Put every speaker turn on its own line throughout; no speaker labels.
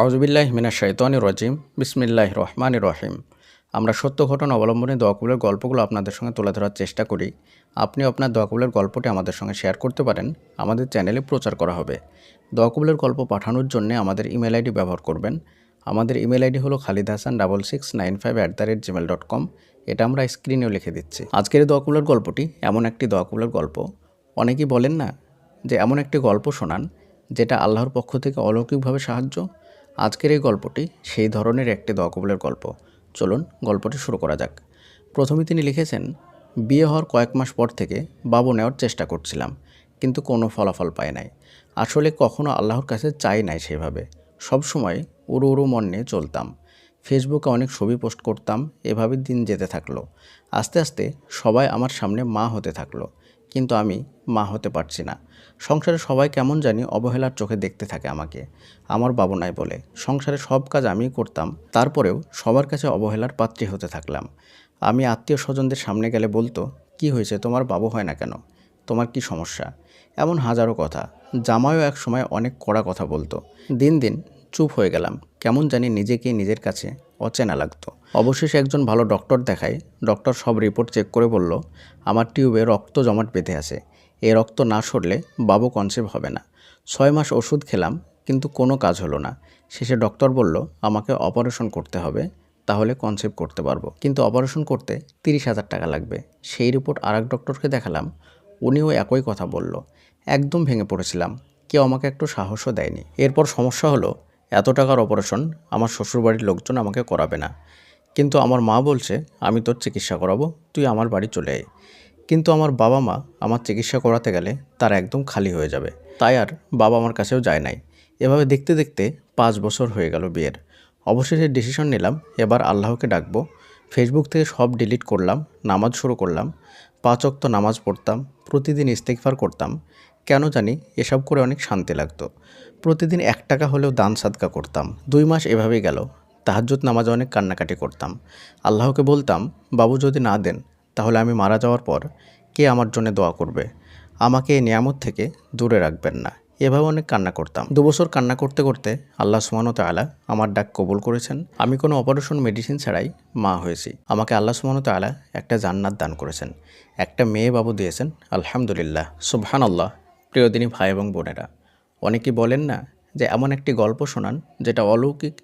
আউজবিল্লাহ মিনা শৈতানি রজিম। বিসমিল্লাহ রহমান রহিম। আমরা সত্য ঘটনা অবলম্বনে দোয়াকুলের গল্পগুলো আপনাদের সঙ্গে তুলে ধরার চেষ্টা করি। আপনি আপনার দোয়াকুলের গল্পটি আমাদের সঙ্গে শেয়ার করতে পারেন। আমাদের চ্যানেলে প্রচার করা হবে। দোয়াকুলের গল্প পাঠানোর জন্য আমাদের ইমেল আইডি ব্যবহার করবেন। আমাদের ইমেল আইডি হলো Khalid Hasan double six nine five at the rate Gmail dot com. এটা আমরা স্ক্রিনেও লিখে দিচ্ছি। আজকের এই দোয়াকুলের গল্পটি এমন একটি দোয়াকুলের গল্প। অনেকেই বলেন না যে এমন একটি গল্প শোনান যেটা আল্লাহর পক্ষ থেকে অলৌকিকভাবে সাহায্য আজকের এই গল্পটি সেই ধরনের একটি দকবলের গল্প। চলুন গল্পটি শুরু করা যাক। প্রথমে তিনি লিখেছেন, বিয়ে হওয়ার কয়েক মাস পর থেকে বাবু নেওয়ার চেষ্টা করছিলাম, কিন্তু কোনো ফলাফল পায় নাই। আসলে কখনো আল্লাহর কাছে চাই নাই সেভাবে। সবসময় উড়ু উড়ু মন নিয়ে চলতাম। ফেসবুকে অনেক ছবি পোস্ট করতাম, এভাবে দিন যেতে থাকল। আস্তে আস্তে সবাই আমার সামনে মা হতে থাকল। কিন্তু আমি মা হতে পারছি না। সংসারে সবাই কেমন জানি অবহেলার চোখে দেখতে থাকে আমাকে। আমার বাবু নাই বলে। সংসারে সব কাজ আমিই করতাম। তারপরেও সবার কাছে অবহেলার পাত্রী হতে থাকলাম। আমি আত্মীয় স্বজনদের সামনে গেলে বলতো, কি হয়েছে? তোমার বাবু হয় না কেন? তোমার কি সমস্যা? এমন হাজারো কথা। জামাইও এক সময় অনেক কড়া কথা বলতো। দিন দিন চুপ হয়ে গেলাম। কেমন জানি নিজেকে নিজের কাছে অচেনা লাগতো। অবশেষে একজন ভালো ডক্টর দেখায়। ডক্টর সব রিপোর্ট চেক করে বলল, আমার টিউবে রক্ত জমাট বেঁধে আছে। এ রক্ত না সরলে বাবু কনসেপ্ট হবে না। ছয় মাস ওষুধ খেলাম, কিন্তু কোনো কাজ হলো না। শেষে ডক্টর বলল, আমাকে অপারেশন করতে হবে, তাহলে কনসেপ্ট করতে পারব। কিন্তু অপারেশন করতে তিরিশ হাজার টাকা লাগবে। সেই রিপোর্ট আর এক ডক্টরকে দেখালাম। উনিও একই কথা বলল। একদম ভেঙে পড়েছিলাম। কেউ আমাকে একটু সাহসও দেয়নি। এরপর সমস্যা হলো এত টাকার অপারেশন আমার শ্বশুরবাড়ির লোকজন আমাকে করাবে না। কিন্তু আমার মা বলছে, আমি তোর চিকিৎসা করাবো, তুই আমার বাড়ি চলে আয়। কিন্তু আমার বাবা মা আমার চিকিৎসা করাতে গেলে তার একদম খালি হয়ে যাবে। তাই আর বাবা আমার কাছেও যায় নাই। এভাবে দেখতে দেখতে পাঁচ বছর হয়ে গেল বিয়ের। অবশেষে ডিসিশন নিলাম, এবার আল্লাহকে ডাকবো। ফেসবুক থেকে সব ডিলিট করলাম, নামাজ শুরু করলাম, পাঁচ অক্ত নামাজ পড়তাম, প্রতিদিন ইস্তেকফার করতাম। কেন জানি এসব করে অনেক শান্তি লাগতো। প্রতিদিন এক টাকা হলেও দান সাদকা করতাম। দুই মাস এভাবেই গেল। তাহাজ্জুদ নামাজে অনেক কান্নাকাটি করতাম। আল্লাহকে বলতাম, বাবু যদি না দেন, তাহলে আমি মারা যাওয়ার পর কে আমার জন্য দোয়া করবে? আমাকে এই নিয়ামত থেকে দূরে রাখবেন না। এভাবে অনেক কান্না করতাম। দুবছর কান্না করতে করতে আল্লাহ সুমানত আলা আমার ডাক কবুল করেছেন। আমি কোনো অপারেশন মেডিসিন ছাড়াই মা হয়েছি। আমাকে আল্লাহ সুমানত আলা একটা জান্নাত দান করেছেন। একটা মেয়ে বাবু দিয়েছেন, আলহামদুলিল্লাহ সুবহান আল্লাহ প্রিয়দিনী ভাই এবং বোনেরা। অনেকে বলেন না যে এমন একটি গল্প শোনান যেটা অলৌকিক।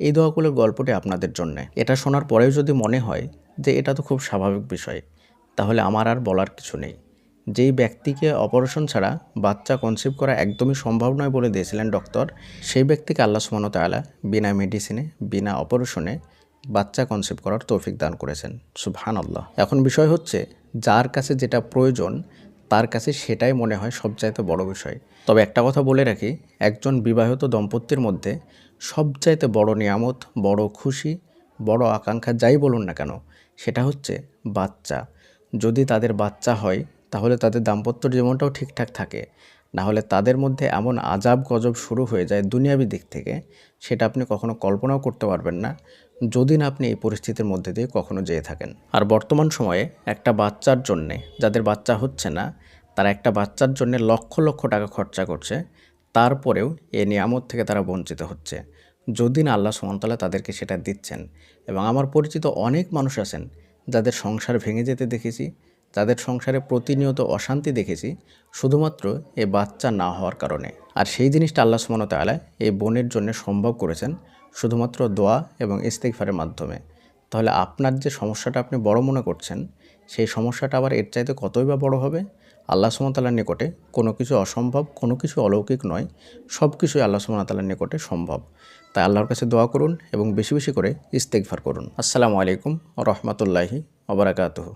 এই দোয়াগুলোর গল্পটি আপনাদের জন্য। এটা শোনার পরেও যদি মনে হয় যে এটা তো খুব স্বাভাবিক বিষয়, তাহলে আমার আর বলার কিছু নেই। যেই ব্যক্তিকে অপারেশন ছাড়া বাচ্চা কনসিভ করা একদমই সম্ভব নয় বলে দিয়েছিলেন ডক্টর, সেই ব্যক্তিকে আল্লাহ আলা বিনা মেডিসিনে, বিনা অপারেশনে বাচ্চা কনসিভ করার তৌফিক দান করেছেন। সুবহান আল্লাহ এখন বিষয় হচ্ছে, যার কাছে যেটা প্রয়োজন তার কাছে সেটাই মনে হয় সবচাইতে বড় বিষয়। তবে একটা কথা বলে রাখি, একজন বিবাহিত দম্পতির মধ্যে সবচাইতে বড় নিয়ামত, বড় খুশি, বড় আকাঙ্ক্ষা যাই বলুন না কেন, সেটা হচ্ছে বাচ্চা। যদি তাদের বাচ্চা হয়, তাহলে তাদের দাম্পত্য জীবনটাও ঠিকঠাক থাকে। না হলে তাদের মধ্যে এমন আজাব গজব শুরু হয়ে যায় দুনিয়াবি দিক থেকে, সেটা আপনি কখনো কল্পনাও করতে পারবেন না। যদি না আপনি এই পরিস্থিতির মধ্যে দিয়ে কখনো যেয়ে থাকেন। আর বর্তমান সময়ে একটা বাচ্চার জন্যে যাদের বাচ্চা হচ্ছে না, তারা একটা বাচ্চার জন্য লক্ষ লক্ষ টাকা খরচা করছে, তারপরেও এ নিয়ামত থেকে তারা বঞ্চিত হচ্ছে। যদি না আল্লাহ সুমতলা তাদেরকে সেটা দিচ্ছেন এবং আমার পরিচিত অনেক মানুষ আছেন যাদের সংসার ভেঙে যেতে দেখেছি, যাদের সংসারে প্রতিনিয়ত অশান্তি দেখেছি, শুধুমাত্র এ বাচ্চা না হওয়ার কারণে। আর সেই জিনিসটা আল্লাহ সুমনত আলায় এই বোনের জন্য সম্ভব করেছেন শুধুমাত্র দোয়া এবং ইস্তেকফারের মাধ্যমে। তাহলে আপনার যে সমস্যাটা আপনি বড় মনে করছেন, সেই সমস্যাটা আবার এর চাইতে কতই বা বড় হবে? আল্লাহ সুমতালার নিকটে কোনো কিছু অসম্ভব, কোনো কিছু অলৌকিক নয়, সব কিছুই আল্লাহ সুমতালার নিকটে সম্ভব। তাই আল্লাহর কাছে দোয়া করুন এবং বেশি বেশি করে ইস্তেকফার করুন। আসসালামু আলাইকুম রহমতুল্লাহি ওবরাকাতহ